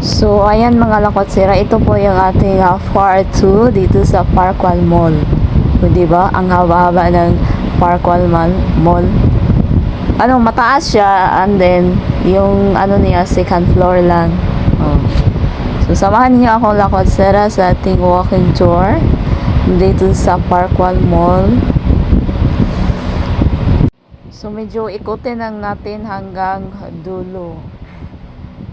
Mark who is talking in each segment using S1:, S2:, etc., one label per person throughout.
S1: So, ayan mga lakotsira, ito po yung ating uh, part 2 dito sa Parkwal Mall. So, di ba? Ang haba-haba ng Parkwal Mall. Mall. Ano, mataas siya and then yung ano niya, second floor lang. Oh. So, samahan niyo ako lakotsira sa ating walking tour dito sa Parkwal Mall. So, medyo ikutin lang natin hanggang dulo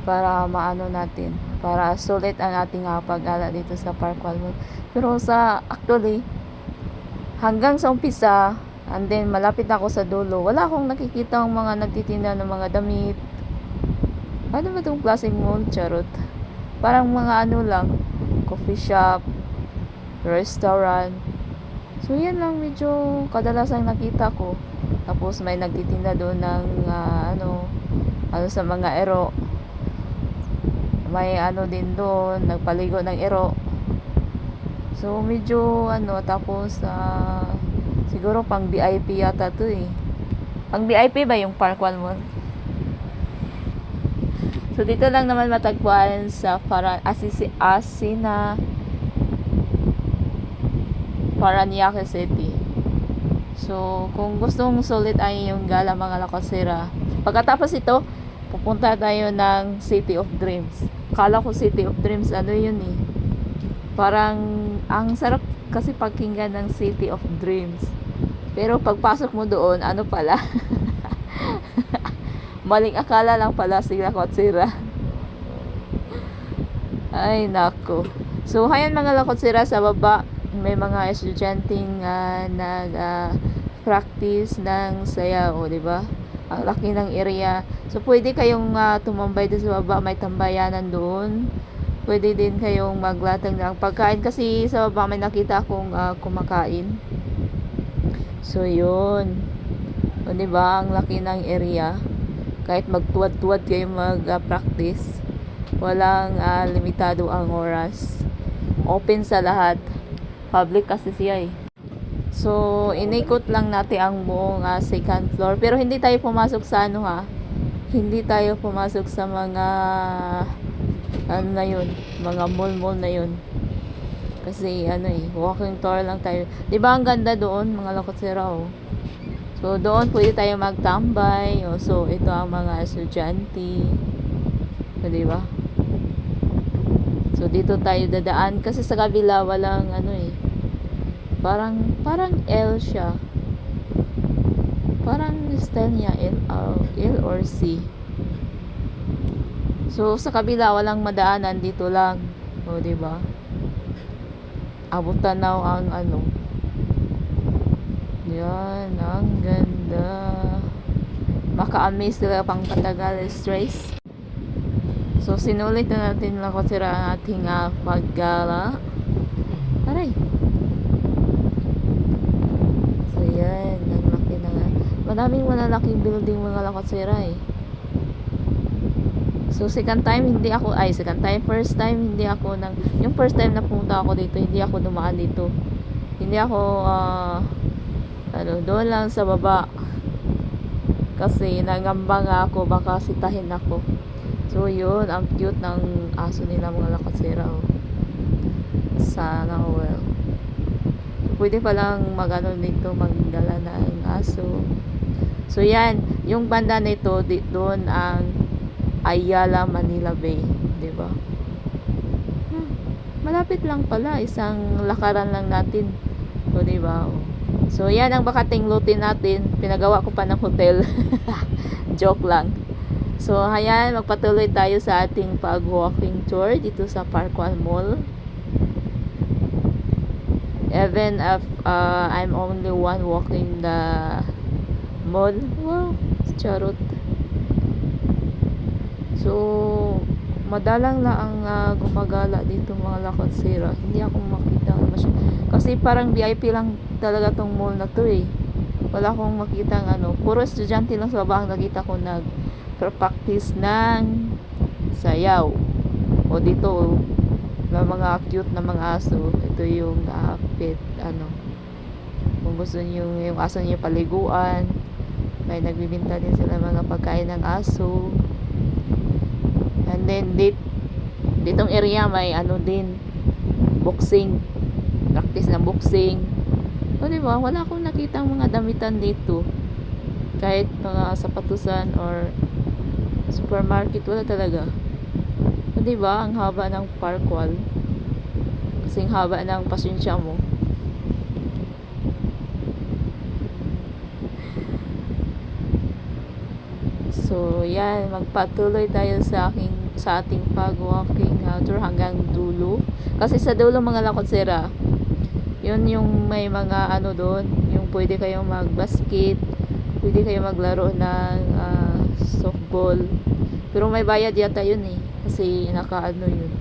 S1: para maano natin para sulit ang ating uh, pag-ala dito sa Parkwal Mall. Pero sa actually hanggang sa umpisa and then malapit ako sa dulo, wala akong nakikita ang mga nagtitinda ng mga damit. Ano ba itong klaseng mall? Charot. Parang mga ano lang, coffee shop, restaurant. So yan lang medyo kadalasan nakita ko. Tapos may nagtitinda doon ng ah, ano, ano sa mga ero may ano din doon, nagpaligo ng ero. So, medyo ano, tapos ah, siguro pang VIP yata to eh. Pang VIP ba yung Parkwal Mall? So, dito lang naman matagpuan sa para Asisi Asina Paranaque City. So, kung gustong sulit ay yung gala mga lakasira. Pagkatapos ito, pupunta tayo ng City of Dreams. Kala ko City of Dreams, ano yun eh. Parang, ang sarap kasi pakinggan ng City of Dreams. Pero pagpasok mo doon, ano pala? Maling akala lang pala sila Kotsira. Ay, nako. So, hayan mga lakotsira sa baba, may mga estudyanteng ah, nag ah, practice ng sayaw, di ba? Ang laki ng area. So, pwede kayong ah, tumambay doon sa baba. May tambayanan doon. Pwede din kayong maglatag ng pagkain. Kasi sa baba may nakita akong ah, kumakain. So, yun. O, di ba? Ang laki ng area. Kahit magtuwad-tuwad kayo mag-practice. walang ah, limitado ang oras. Open sa lahat. Public kasi siya eh. So, inikot lang natin ang buong ah, second floor. Pero hindi tayo pumasok sa ano ha. Hindi tayo pumasok sa mga ano na yun, mga mall-mall na yun. Kasi ano eh, walking tour lang tayo. 'Di ba ang ganda doon, mga lakotsera oh. So, doon pwede tayo magtambay. Oh, so, ito ang mga estudyante. So, 'di? So, dito tayo dadaan kasi sa kabila walang ano eh. Parang parang L siya. Parang style niya L, or- L or C. So, sa kabila walang madaanan dito lang. O, ba? Abot tanaw ang ano. Yan, ang ganda. Maka-amaze talaga pang patagal stress. So, sinulit na natin lang sira ang ating ah, paggala. Aray. So, yan. Ang laki na nga. Maraming malalaking building mga lakotsira eh. So, second time, hindi ako, ay, second time, first time, hindi ako nang, yung first time na pumunta ako dito, hindi ako dumaan dito. Hindi ako, ah, ano, doon lang sa baba. Kasi, nangamba nga ako, baka sitahin ako. So, yun, ang cute ng aso nila mga lakasira, oh. Sana well. Pwede palang magano dito, magdala ng aso. So, yan, yung banda nito, di, doon ang Ayala, Manila Bay, ba? Hmm, malapit lang pala, isang lakaran lang natin. So, 'di ba? Oh. So, yan ang bakating lutin natin. Pinagawa ko pa ng hotel. Joke lang. So, ayan, magpatuloy tayo sa ating pag-walking tour dito sa Parkwal Mall. Even if uh, I'm only one walking the mall. Wow, charot. So, madalang na ang ah, gumagala dito mga lakotsira. Hindi ako makita masy- Kasi parang VIP lang talaga tong mall na to eh. Wala akong makita ng ano. Puro estudyante lang sa baba nakita ko nag practice ng sayaw. O dito, may mga cute na mga aso. Ito yung ah, pet, ano. Kung gusto niyo yung aso niyo paliguan. May nagbibinta din sila mga pagkain ng aso. And then, date, Ditong area may ano din, boxing. Practice ng boxing. O di ba, wala akong nakitang mga damitan dito. Kahit mga sapatusan or supermarket, wala talaga. O di ba, ang haba ng park wall. Kasing haba ng pasensya mo. So, yan, magpatuloy tayo sa aking sa ating pag-walking uh, hanggang dulo. Kasi sa dulo mga lakotsera, yun yung may mga ano doon, yung pwede kayong mag-basket, pwede kayong maglaro ng ah, softball. Pero may bayad yata yun eh, kasi naka-ano yun.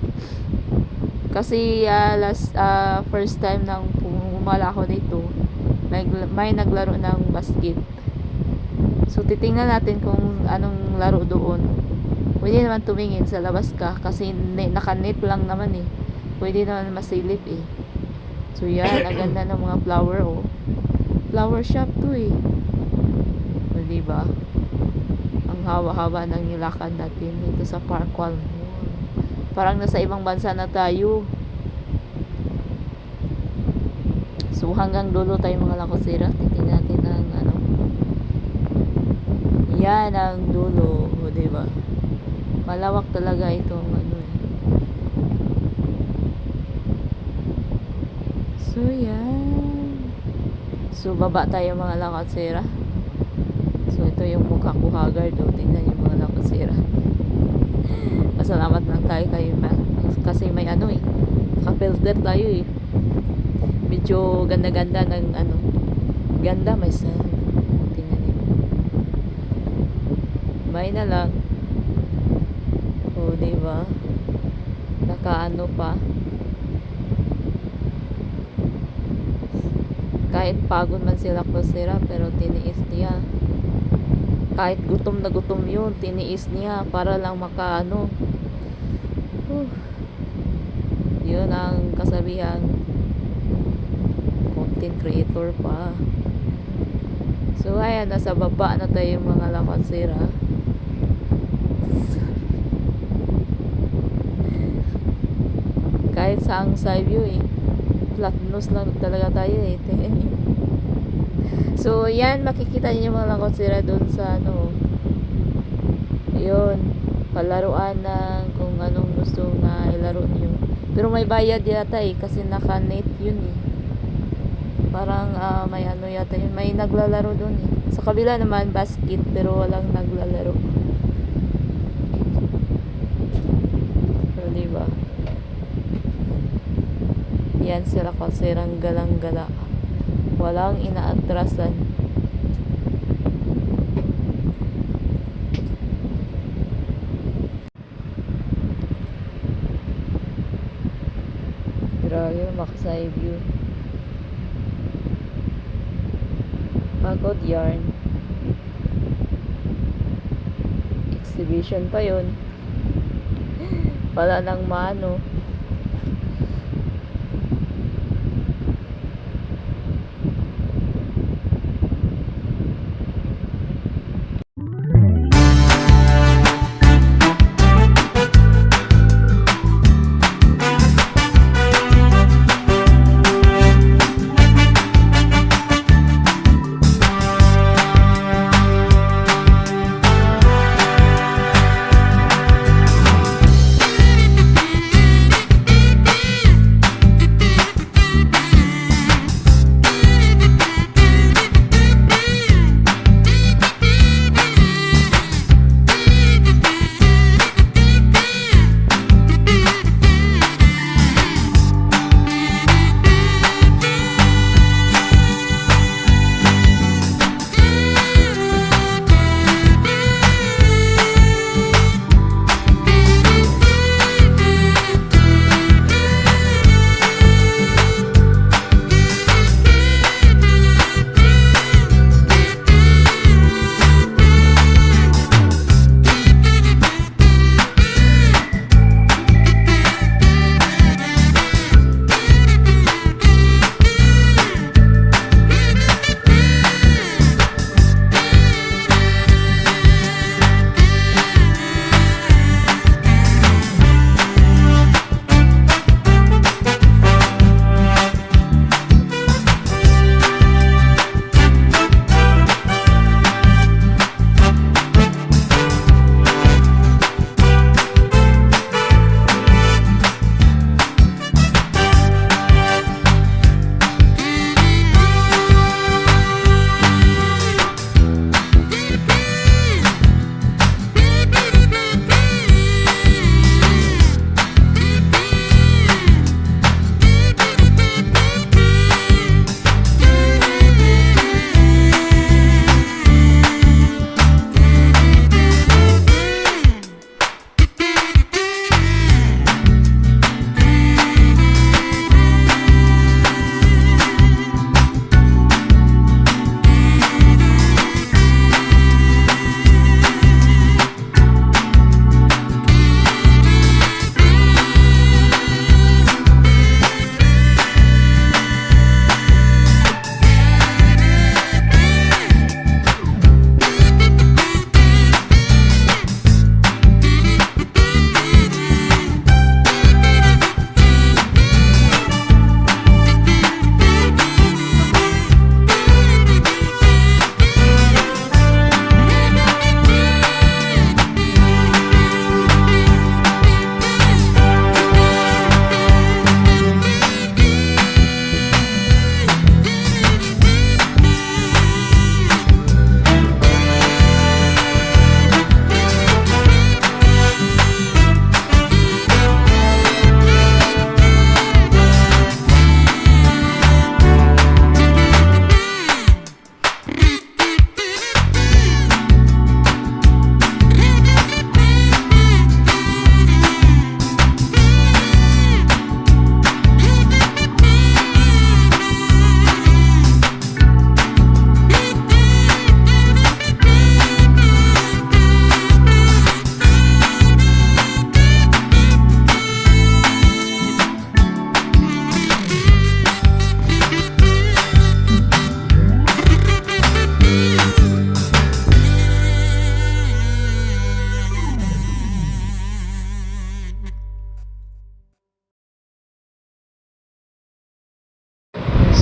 S1: Kasi ah, last ah, first time nang pumala ako dito, may, may naglaro ng basket. So titingnan natin kung anong laro doon. Pwede naman tumingin sa labas ka kasi naka-net lang naman eh. Pwede naman masilip eh. So yan, ang ganda ng mga flower oh. Flower shop to eh. O, diba? Ang hawa-hawa ng nilakad natin dito sa Parkwall Mall. Parang nasa ibang bansa na tayo. So hanggang dulo tayo mga lakosira. Titingnan natin ang ano. Yan ang dulo. O, diba? Malawak talaga itong ano eh. So, yan. So, baba tayo mga lakatsira. So, ito yung mukha ko haggard. O, tingnan yung mga lakatsira. Pasalamat lang tayo kayo ma. Kasi may ano eh. Naka-filter tayo eh. Medyo ganda-ganda ng ano. Ganda may sa. Tingnan niyo. May na lang. O, diba? Nakaano pa. Kahit pagod man sila kusira, pero tiniis niya. Kahit gutom na gutom yun, tiniis niya para lang makaano. Whew. Yun ang kasabihan content creator pa. So, ayan, nasa baba na tayo mga lakatsira. Kahit sa ang side view eh. Flat nose lang talaga tayo eh. So yan makikita niyo mga lakotsira doon sa ano yun palaruan ng kung anong gusto na ilaro niyo. Pero may bayad yata eh kasi naka net yun eh. Parang ah, may ano yata yun may naglalaro doon eh. Sa kabila naman basket pero walang naglalaro pero diba yan sila kasirang galang-gala. Walang inaatrasan. Grabe, makasay view. Pagod yarn. Exhibition pa yun. Wala nang mano.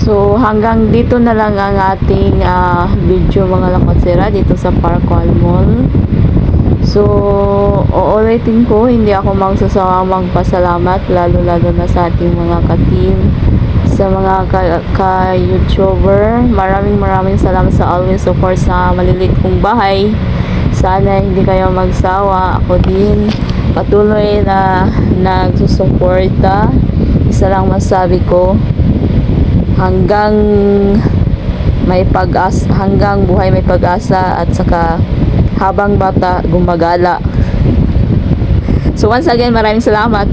S1: So hanggang dito na lang ang ating ah, video mga lakotsira dito sa Parkwal Mall. So, uulitin ko, hindi ako magsasawang magpasalamat, lalo-lalo na sa ating mga ka-team, sa mga ka- ka-YouTuber. Maraming maraming salamat sa always support sa malilit kong bahay. Sana hindi kayo magsawa. Ako din patuloy na nagsusuporta. Isa lang masabi ko, hanggang may pag-asa, hanggang buhay may pag-asa at saka habang bata gumagala. So once again, maraming salamat.